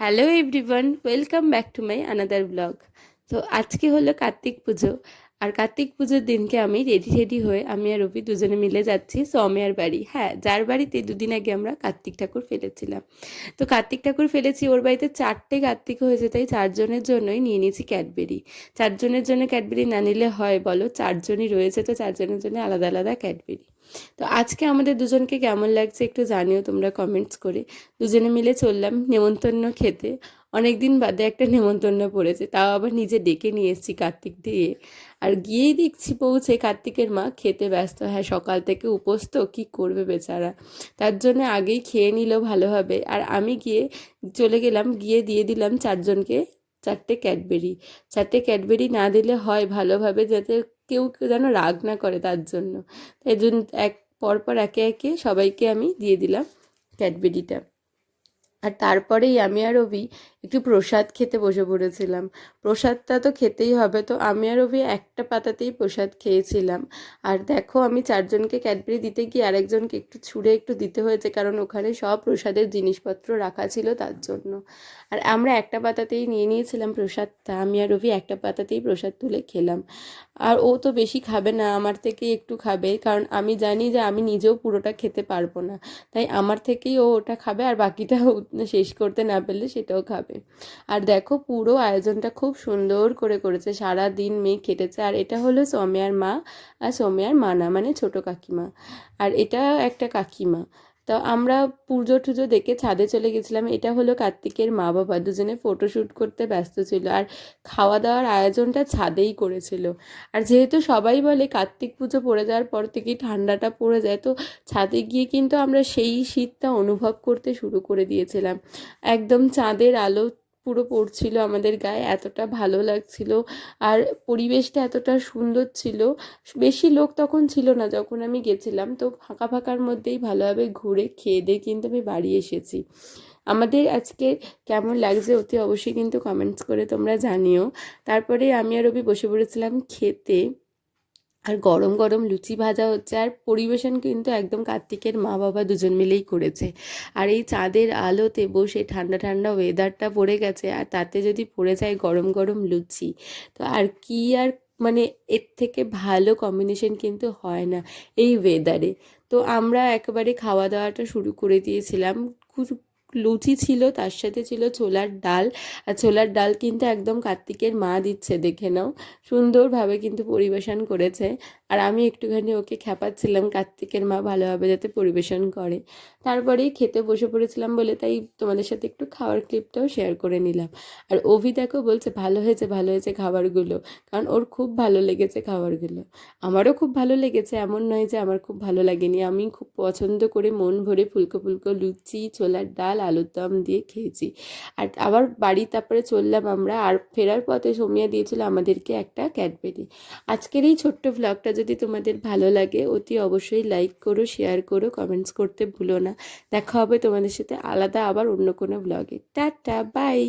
Hello everyone welcome back to my another blog তো আজকে হলো কার্তিক পুজো। আর কার্তিক পুজোর দিনকে আমি রেডি রেডি হয়ে আমি আর রবি দুজনে মিলে যাচ্ছি সৌম্যার বাড়ি। হ্যাঁ যার বাড়িতে দুদিন আগে আমরা কার্তিক ঠাকুর ফেলেছিলাম। তো কার্তিক ঠাকুর ফেলেছি, ওর বাড়িতে চারটে কার্তিক হয়েছে, তাই চারজনের জন্যই নিয়ে নিয়েছি ক্যাডবেরি। চারজনের জন্য ক্যাডবেরি না নিলে হয় বলো, চারজনই রয়েছে, তো চারজনের জন্য আলাদা আলাদা ক্যাডবেরি। তো আজকে আমাদের দুজনকে কেমন লাগছে একটু জানিও তোমরা কমেন্টস করে। দুজনে মিলে চললাম নেমন্তন্ন খেতে। অনেক দিন বাদে একটা নেমন্তন্ন পড়েছে, তাও আবার নিজে ডেকে নিয়ে এসেছি কার্তিক দিয়ে। আর গিয়েই দেখছি পৌঁছে কার্তিকের মা খেতে ব্যস্ত। হ্যাঁ সকাল থেকে উপোস তো, কী করবে বেচারা? তার জন্য আগেই খেয়ে নিল ভালোভাবে। আর আমি গিয়ে চলে গেলাম, গিয়ে দিয়ে দিলাম চারজনকে চারটে ক্যাডবেরি। চারটে ক্যাডবেরি না দিলে হয় ভালোভাবে যাতে কেউ কেউ যেন রাগ না করে তার জন্য। তাই জন্য এক, পরপর একে একে সবাইকে আমি দিয়ে দিলাম ক্যাডবেরিটা। আর তারপরেই আমি আর রবি একটু প্রসাদ খেতে বসে পড়েছিলাম। প্রসাদটা তো খেতেই হবে, তো আমি আর রবি একটা পাতাতেই প্রসাদ খেয়েছিলাম। আর দেখো, আমি চারজনকে ক্যাডবেরি দিতে গিয়ে আরেকজনকে একটু ছুঁড়ে একটু দিতে হয়েছে, কারণ ওখানে সব প্রসাদের জিনিসপত্র রাখা ছিল তার জন্য। আর আমরা একটা পাতাতেই নিয়ে নিয়েছিলাম প্রসাদটা, আমি আর রবি একটা পাতাতেই প্রসাদ তুলে খেলাম। আর ও তো বেশি খাবে না, আমার থেকে একটু খাবে। কারণ আমি জানি যে আমি নিজেও পুরোটা খেতে পারব না। তাই আমার থেকেই ও ওটা খাবে আর বাকিটা শেষ করতে না পারলে সেটাও খাবে। আর দেখো পুরো আয়োজনটা খুব সুন্দর করে করেছে সারা দিন মেয়ে খেটেছে। আর এটা হলো সৌম্যার মা আর সৌম্যার মানা মানে ছোট কাকিমা। আর এটা একটা কাকিমা। তো আমরা পুজো টুজো দেখে ছাদে চলে গেছিলাম। এটা হলো কার্তিকের মা বাবা দুজনে ফটোশ্যুট করতে ব্যস্ত ছিল আর খাওয়া দাওয়ার আয়োজনটা ছাদেই করেছিল। আর যেহেতু সবাই বলে কার্তিক পুজো পড়ে যাওয়ার পর থেকেই ঠান্ডাটা পড়ে যায়, তো ছাদে গিয়ে কিন্তু আমরা সেই শীতটা অনুভব করতে শুরু করে দিয়েছিলাম। একদম চাঁদের আলো পুরো পড়ছিল আমাদের গায়ে, এতটা ভালো লাগছিল। আর পরিবেশটা এতটা সুন্দর ছিল। বেশি লোক তখন ছিল না যখন আমি গেছিলাম। তো ফাঁকা ফাঁকার মধ্যেই ভালোভাবে ঘুরে খেয়ে দিয়ে কিন্তু আমি বাড়ি এসেছি। আমাদের আজকে কেমন লাগছে অতি অবশ্যই কিন্তু কমেন্টস করে তোমরা জানিও। তারপরে আমি আর রবি বসে পড়েছিলাম খেতে। আর গরম গরম লুচি ভাজা হচ্ছে, আর পরিবেশন কিন্তু একদম কার্তিকের মা বাবা দুজন মিলেই করেছে। আর এই চাঁদের আলোতে বসে ঠান্ডা ঠান্ডা ওয়েদারটা পড়ে গেছে, আর তাতে যদি পড়ে যায় গরম গরম লুচি, তো আর কি আর মানে এর থেকে ভালো কম্বিনেশন কিন্তু হয় না এই ওয়েদারে তো আমরা একেবারে খাওয়া দাওয়াটা শুরু করে দিয়েছিলাম। লুচি ছিল, তার সাথে ছিল ছোলার ডাল। আর ছোলার ডাল কিন্তু একদম কার্তিকের মা দিচ্ছে, দেখে নাও। সুন্দরভাবে কিন্তু পরিবেশন করেছে। আর আমি একটুখানি ওকে খ্যাপাচ্ছিলাম কার্তিকের মা ভালোভাবে যাতে পরিবেশন করে। তারপরেই খেতে বসে পড়েছিলাম বলে তাই তোমাদের সাথে একটু খাওয়ার ক্লিপটাও শেয়ার করে নিলাম। আর অভি দেখো বলছে, ভালো হয়েছে ভালো হয়েছে খাবারগুলো। কারণ ওর খুব ভালো লেগেছে খাবারগুলো। আমারও খুব ভালো লেগেছে, এমন নয় যে আমার খুব ভালো লাগেনি। আমি খুব পছন্দ করে মন ভরে ফুলকো ফুলকো লুচি, ছোলার ডাল আলুর দম দিয়ে খেয়েছি। আর আবার বাড়ি তারপরে চললাম আমরা। আর ফেরার পথে সোমিয়া দিয়েছিল আমাদেরকে একটা ক্যাডবেরি। আজকের এই ছোট্ট ব্লগটা যদি তোমাদের ভালো লাগে, অতি অবশ্যই লাইক করো শেয়ার করো কমেন্টস করতে ভুলো না। দেখা হবে তোমাদের সাথে আলাদা আবার অন্য কোনো ব্লগে টাটা বাই